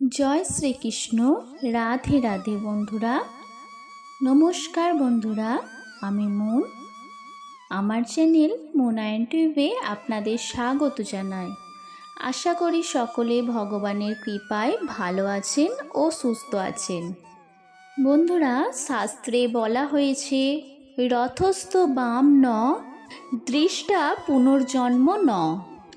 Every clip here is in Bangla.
জয় শ্রীকৃষ্ণ, রাধে রাধে বন্ধুরা। নমস্কার বন্ধুরা, আমি মুন। আমার চ্যানেল মুনায়ন টিউবে আপনাদের স্বাগত জানাই। আশা করি সকলে ভগবানের কৃপায় ভালো আছেন ও সুস্থ আছেন। বন্ধুরা, শাস্ত্রে বলা হয়েছে, রথস্থ বাম ন, দৃষ্টা পুনর্জন্ম ন,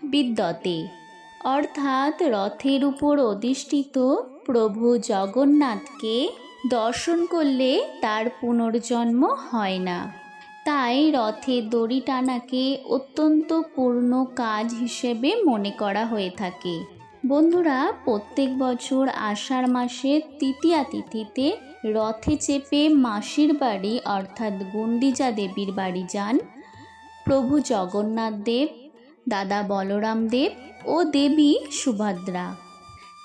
বিদ্যতে। অর্থাৎ রথের উপর অধিষ্ঠিত প্রভু জগন্নাথকে দর্শন করলে তার পুনর্জন্ম হয় না। তাই রথে দড়ি টানাকে অত্যন্ত পূর্ণ কাজ হিসেবে মনে করা হয়ে থাকে। বন্ধুরা, প্রত্যেক বছর আষাঢ় মাসের তৃতীয়া তিথিতে রথে চেপে মাসির বাড়ি অর্থাৎ গুন্ডিজা দেবীর বাড়ি যান প্রভু জগন্নাথ দেব। দাদা বলরাম দেব ও দেবী সুভদ্রা।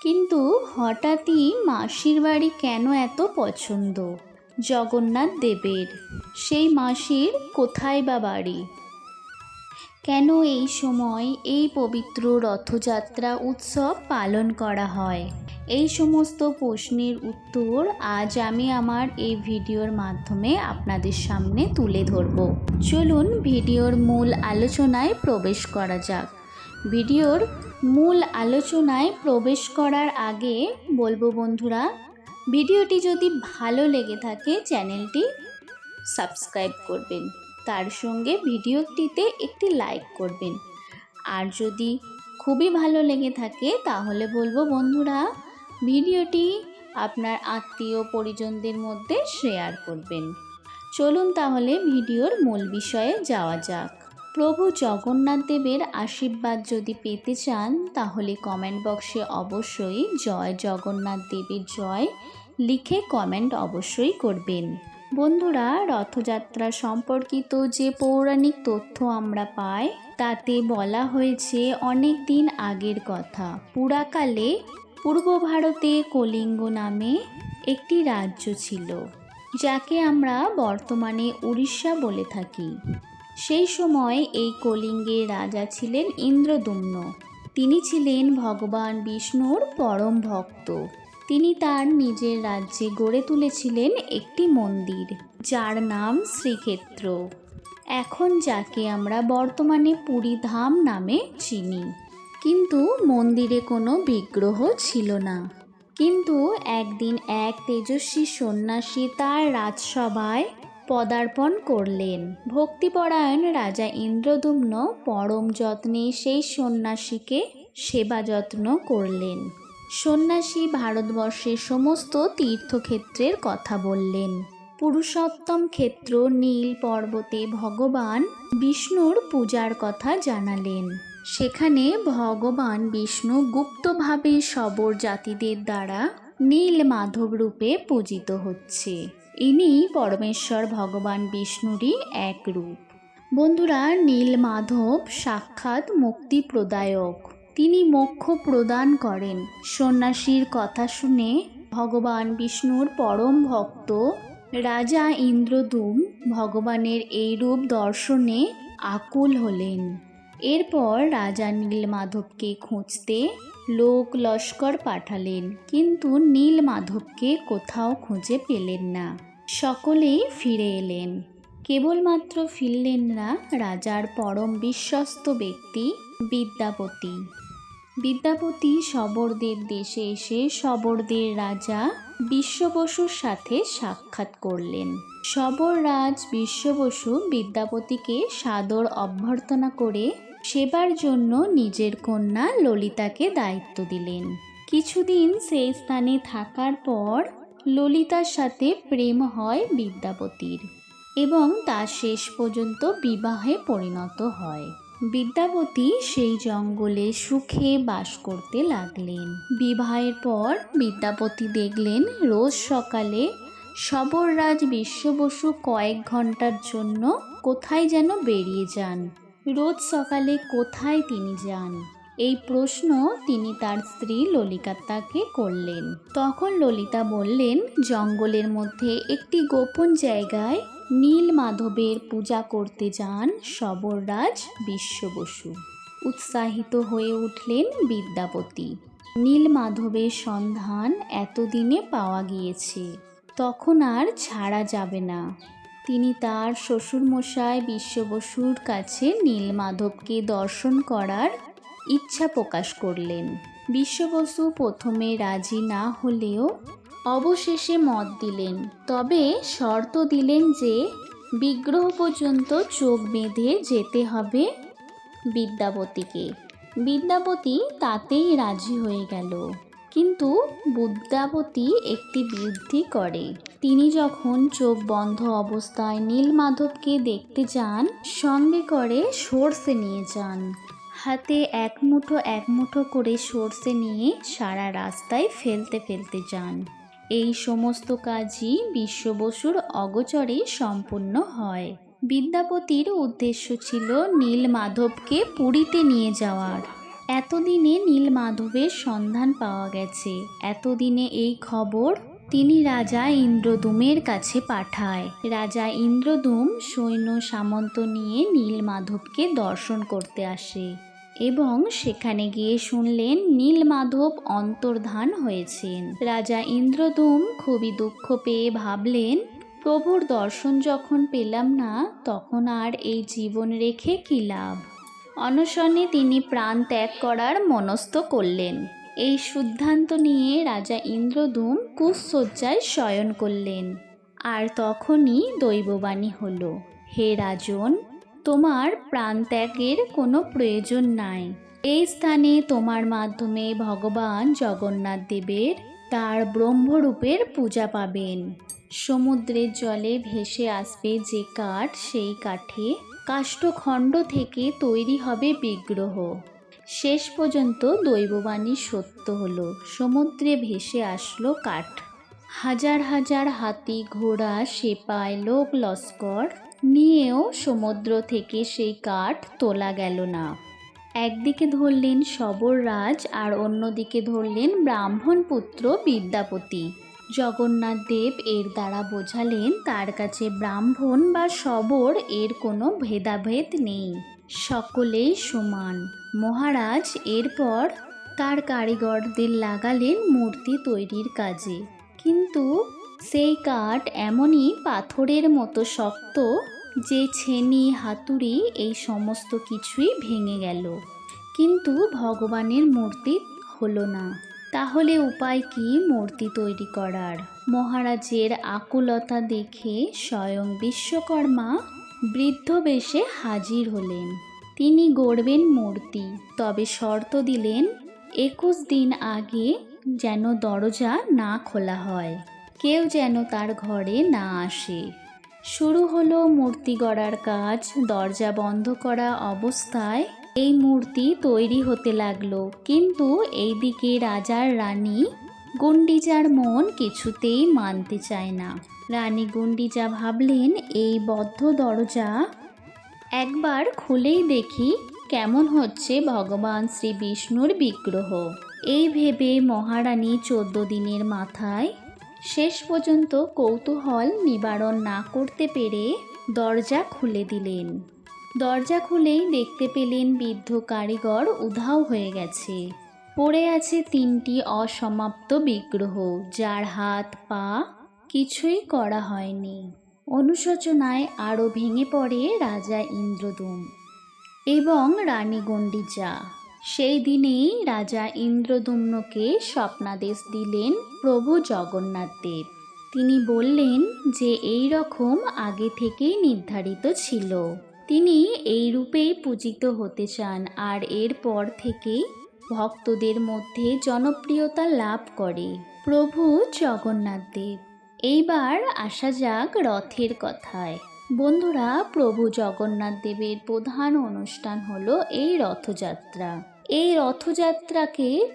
কিন্তু হঠাৎই মাসির বাড়ি কেন এত পছন্দ? জগন্নাথ দেবের। সেই মাসির কোথায় বা বাড়ি? কেন এই সময় এই পবিত্র রথযাত্রা উৎসব পালন করা হয়? এই সমস্ত প্রশ্নের উত্তর আজ আমি আমার এই ভিডিওর মাধ্যমে আপনাদের সামনে তুলে ধরব। চলুন ভিডিওর মূল আলোচনায় প্রবেশ করা যাক। ভিডিওর মূল আলোচনায় প্রবেশ করার আগে বলব বন্ধুরা, ভিডিওটি যদি ভালো লেগে থাকে চ্যানেলটি সাবস্ক্রাইব করবেন। তার সঙ্গে ভিডিওটিতে একটি লাইক করবেন। আর যদি খুবই ভালো লেগে থাকে, তাহলে বলব বন্ধুরা, ভিডিওটি আপনার আত্মীয় পরিজনদের মধ্যে শেয়ার করবেন। চলুন তাহলে ভিডিওর মূল বিষয়ে যাওয়া যাক। প্রভু জগন্নাথ দেবের আশীর্বাদ যদি পেতে চান, তাহলে কমেন্ট বক্সে অবশ্যই জয় জগন্নাথ দেবের জয় লিখে কমেন্ট অবশ্যই করবেন। বন্ধুরা, রথযাত্রা সম্পর্কিত যে পৌরাণিক তথ্য আমরা পাই, তাতে বলা হয়েছে অনেক দিন আগের কথা। পুরাকালে পূর্ব ভারতে কলিঙ্গ নামে একটি রাজ্য ছিল, যাকে আমরা বর্তমানে উড়িষ্যা বলে থাকি। সেই সময় এই কলিঙ্গের রাজা ছিলেন ইন্দ্রদুম্ন। তিনি ছিলেন ভগবান বিষ্ণুর পরম ভক্ত। তিনি তার নিজের রাজ্যে গড়ে তুলেছিলেন একটি মন্দির, যার নাম শ্রীক্ষেত্র। এখন যাকে আমরা বর্তমানে পুরীধাম নামে চিনি। কিন্তু মন্দিরে কোনো বিগ্রহ ছিল না। কিন্তু একদিন এক তেজস্বী সন্ন্যাসী তার রাজসভায় পদার্পণ করলেন। ভক্তিপরায়ণ রাজা ইন্দ্রদুম্ন পরম যত্নে সেই সন্ন্যাসীকে সেবা যত্ন করলেন। সন্ন্যাসী ভারতবর্ষের সমস্ত তীর্থক্ষেত্রের কথা বললেন। পুরুষোত্তম ক্ষেত্র, নীল পর্বতে ভগবান বিষ্ণুর পূজার কথা জানালেন। সেখানে ভগবান বিষ্ণু গুপ্তভাবে সবর জাতিদের দ্বারা নীল মাধব রূপে পূজিত হচ্ছে। ইনি পরমেশ্বর ভগবান বিষ্ণুরই এক রূপ। বন্ধুরা, নীল মাধব সাক্ষাৎ মুক্তি প্রদায়ক তিনি মোক্ষ প্রদান করেন। সন্ন্যাসীর কথা শুনে ভগবান বিষ্ণুর পরম ভক্ত রাজা ইন্দ্রদুম ভগবানের এই রূপ দর্শনে আকুল হলেন। এরপর রাজা নীলমাধবকে খুঁজতে লোক লস্কর পাঠালেন, কিন্তু নীলমাধবকে কোথাও খুঁজে পেলেন না। সকলেই ফিরে এলেন। কেবলমাত্র ফিরলেন না রাজার পরম বিশ্বস্ত ব্যক্তি বিদ্যাপতি। বিদ্যাপতি শবরদের দেশে এসে শবরদের রাজা বিশ্ববসুর সাথে সাক্ষাৎ করলেন। শবররাজ বিশ্ববসু বিদ্যাপতিকে সাদর অভ্যর্থনা করে সেবার জন্য নিজের কন্যা ললিতাকে দায়িত্ব দিলেন। কিছুদিন সেই স্থানে থাকার পর ললিতার সাথে প্রেম হয় বিদ্যাপতির এবং তা শেষ পর্যন্ত বিবাহে পরিণত হয়। বিদ্যাপতি সেই জঙ্গলে সুখে বাস করতে লাগলেন। বিবাহের পর বিদ্যাপতি দেখলেন, রোজ সকালে শবররাজ বিশ্ববসু কয়েক ঘণ্টার জন্য কোথায় যেন বেরিয়ে যান। রোজ সকালে কোথায় তিনি যান? এই প্রশ্ন তিনি তার স্ত্রী ললিতাকে করলেন। তখন ললিতা বললেন, জঙ্গলের মধ্যে একটি গোপন জায়গায় নীল মাধবের পূজা করতে যান শবররাজ বিশ্ববসু। উৎসাহিত হয়ে উঠলেন বিদ্যাপতি। নীল মাধবের সন্ধান এতদিনে পাওয়া গিয়েছে। তখন আর ছাড়া যাবে না। তিনি তার শ্বশুরমশাই বিশ্ববসুর কাছে নীলমাধবকে দর্শন করার ইচ্ছা প্রকাশ করলেন। বিশ্ববসু প্রথমে রাজি না হলেও অবশেষে মত দিলেন। তবে শর্ত দিলেন যে বিগ্রহ পর্যন্ত চোখ বেঁধে যেতে হবে বিদ্যাপতিকে বিদ্যাপতি তাতেই রাজি হয়ে গেল। কিন্তু বুদ্ধাবতী একটি বৃদ্ধি করে। তিনি যখন চোখ বন্ধ অবস্থায় নীলমাধবকে দেখতে যান, সঙ্গে করে সর্ষে নিয়ে যান। হাতে এক মুঠো এক মুঠো করে সর্ষে নিয়ে সারা রাস্তায় ফেলতে ফেলতে যান। এই সমস্ত কাজই বিশ্ববসুর অগোচরে সম্পূর্ণ হয়। বিদ্যাপতির উদ্দেশ্য ছিল নীল মাধবকে পুরীতে নিয়ে যাওয়ার। এতদিনে নীল মাধবের সন্ধান পাওয়া গেছে। এতদিনে এই খবর তিনি রাজা ইন্দ্রদুমের কাছে পাঠায়। রাজা ইন্দ্রদুম সৈন্য সামন্ত নিয়ে নীল মাধবকে দর্শন করতে আসে। এবং সেখানে গিয়ে শুনলেন নীলমাধব অন্তর্ধান হয়েছেন। রাজা ইন্দ্রদুম খুবই দুঃখ পেয়ে ভাবলেন, প্রভুর দর্শন যখন পেলাম না, তখন আর এই জীবন রেখে কী লাভ? অনশনে তিনি প্রাণ ত্যাগ করার মনস্থ করলেন। এই সিদ্ধান্ত নিয়ে রাজা ইন্দ্রদুম কুশয্যায় শয়ন করলেন। আর তখনই দৈববাণী হলো, হে রাজন তোমার প্রাণ ত্যাগের কোনো প্রয়োজন নাই। এই স্থানে তোমার মাধ্যমে ভগবান জগন্নাথ দেবের তার ব্রহ্মরূপের পূজা পাবেন। সমুদ্রের জলে ভেসে আসবে যে কাঠ, সেই কাঠে কাষ্ঠখণ্ড থেকে তৈরি হবে বিগ্রহ। শেষ পর্যন্ত দৈববাণী সত্য হলো, সমুদ্রে ভেসে আসলো কাঠ। হাজার হাজার হাতি, ঘোড়া সেপায় লোক, লস্কর নিয়েও সমুদ্র থেকে সেই কাঠ তোলা গেল না। একদিকে ধরলেন সবর রাজ আর অন্যদিকে ধরলেন ব্রাহ্মণ পুত্র বিদ্যাপতি। জগন্নাথ দেব এর দ্বারা বোঝালেন তার কাছে ব্রাহ্মণ বা সবর এর কোনো ভেদাভেদ নেই। সকলেই সমান। মহারাজ এরপর তার কারিগরদের লাগালেন মূর্তি তৈরির কাজে। কিন্তু সেই কাঠ এমনই পাথরের মতো শক্ত যে ছেনি, হাতুড়ি এই সমস্ত কিছুই ভেঙে গেল। কিন্তু ভগবানের মূর্তি হলো না। তাহলে উপায় কি মূর্তি তৈরি করার? মহারাজের আকুলতা দেখে স্বয়ং বিশ্বকর্মা বৃদ্ধ বেশে হাজির হলেন। তিনি গড়বেন মূর্তি, তবে শর্ত দিলেন, একুশ দিন আগে যেন দরজা না খোলা হয়। কেউ যেন তার ঘরে না আসে। শুরু হলো মূর্তি গড়ার কাজ। দরজা বন্ধ করা অবস্থায় এই মূর্তি তৈরি হতে লাগল। কিন্তু এইদিকে রাজার রানী গুন্ডিজার মন কিছুতেই মানতে চায় না। রানী গুন্ডিজা ভাবলেন, এই বদ্ধ দরজা একবার খুলেই দেখি কেমন হচ্ছে ভগবান শ্রী বিষ্ণুর বিগ্রহ। এই ভেবে মহারানী চোদ্দ দিনের মাথায় শেষ পর্যন্ত কৌতূহল নিবারণ না করতে পেরে দরজা খুলে দিলেন। দরজা খুলেই দেখতে পেলেন বৃদ্ধ কারিগর উধাও হয়ে গেছে। পড়ে আছে তিনটি অসমাপ্ত বিগ্রহ, যার হাত, পা কিছুই করা হয়নি। অনুশোচনায় আরও ভেঙে পড়ে রাজা ইন্দ্রদুম এবং রানী গণ্ডিজা। সেই দিনেই রাজা ইন্দ্রদুম্নকে স্বপ্নাদেশ দিলেন প্রভু জগন্নাথ দেব। তিনি বললেন যে এই রকম আগে থেকেই নির্ধারিত ছিল। তিনি এই রূপেই পূজিত হতে চান আর এরপর থেকেই ভক্তদের মধ্যে জনপ্রিয়তা লাভ করে। প্রভু জগন্নাথ দেব, এইবার আসা যাক রথের কথায়। বন্ধুরা, প্রভু জগন্নাথ দেবের প্রধান অনুষ্ঠান হলো এই রথযাত্রা। এই রথযাত্রাকে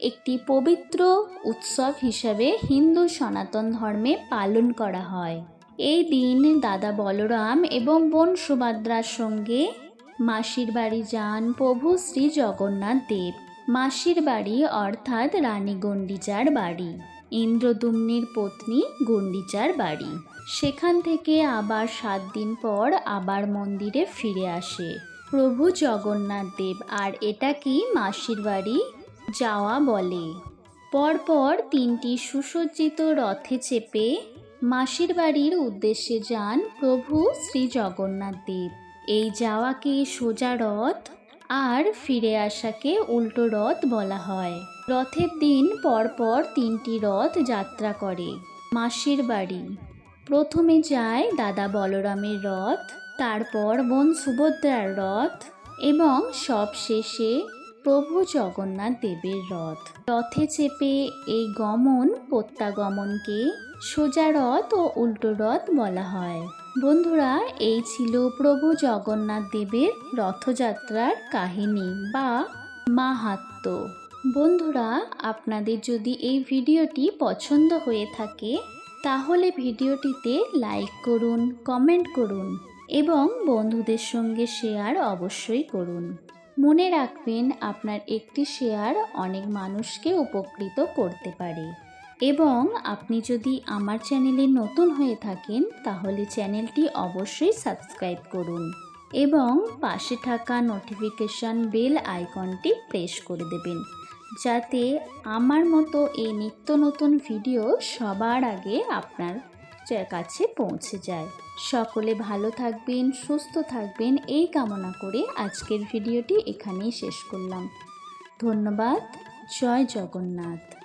একটি পবিত্র উৎসব হিসাবে হিন্দু সনাতন ধর্মে পালন করা হয়। এই দিন দাদা বলরাম এবং বোন সুভদ্রার সঙ্গে মাসির বাড়ি যান প্রভু শ্রী জগন্নাথ দেব। মাসির বাড়ি অর্থাৎ রানী গণ্ডিচার বাড়ি, ইন্দ্রদুম্নির পত্নী গণ্ডিচার বাড়ি। সেখান থেকে আবার সাত দিন পর আবার মন্দিরে ফিরে আসে। প্রভু জগন্নাথ দেব, আর কি মাসির বাড়ি? যাওয়া বলে। পরপর তিনটি সুসজ্জিত রথে চেপে মাসির বাড়ির উদ্দেশ্যে যান প্রভু শ্রী জগন্নাথ দেব। এই যাওয়াকে সোজা রথ আর ফিরে আসাকে উল্টো রথ বলা হয়। রথের দিন পরপর তিনটি রথ যাত্রা করে মাসির বাড়ি। প্রথমে যায় দাদা বলরামের রথ তারপর বোন সুভদ্রার রথ এবং সব শেষে প্রভু জগন্নাথ দেবের রথ। রথে চেপে এই গমন প্রত্যাগমনকে সোজা রথ ও উল্টো রথ বলা হয়। বন্ধুরা, এই ছিল প্রভু জগন্নাথ দেবের রথযাত্রার কাহিনী বা মাহাত্ম্য বন্ধুরা, আপনাদের যদি এই ভিডিওটি পছন্দ হয়ে থাকে, তাহলে ভিডিওটিতে লাইক করুন, কমেন্ট করুন। এবং বন্ধুদের সঙ্গে শেয়ার অবশ্যই করুন। মনে রাখবেন, আপনার একটি শেয়ার অনেক মানুষকে উপকৃত করতে পারে। এবং আপনি যদি আমার চ্যানেলে নতুন হয়ে থাকেন, তাহলে চ্যানেলটি অবশ্যই সাবস্ক্রাইব করুন এবং পাশে থাকা নোটিফিকেশান বেল আইকনটি প্রেস করে দেবেন, যাতে আমার মতো এই নিত্য নতুন ভিডিও সবার আগে আপনার কাছে পৌঁছে যায়। সকলে ভালো থাকবেন, সুস্থ থাকবেন, এই কামনা করে আজকের ভিডিওটি এখানেই শেষ করলাম। ধন্যবাদ, জয় জগন্নাথ।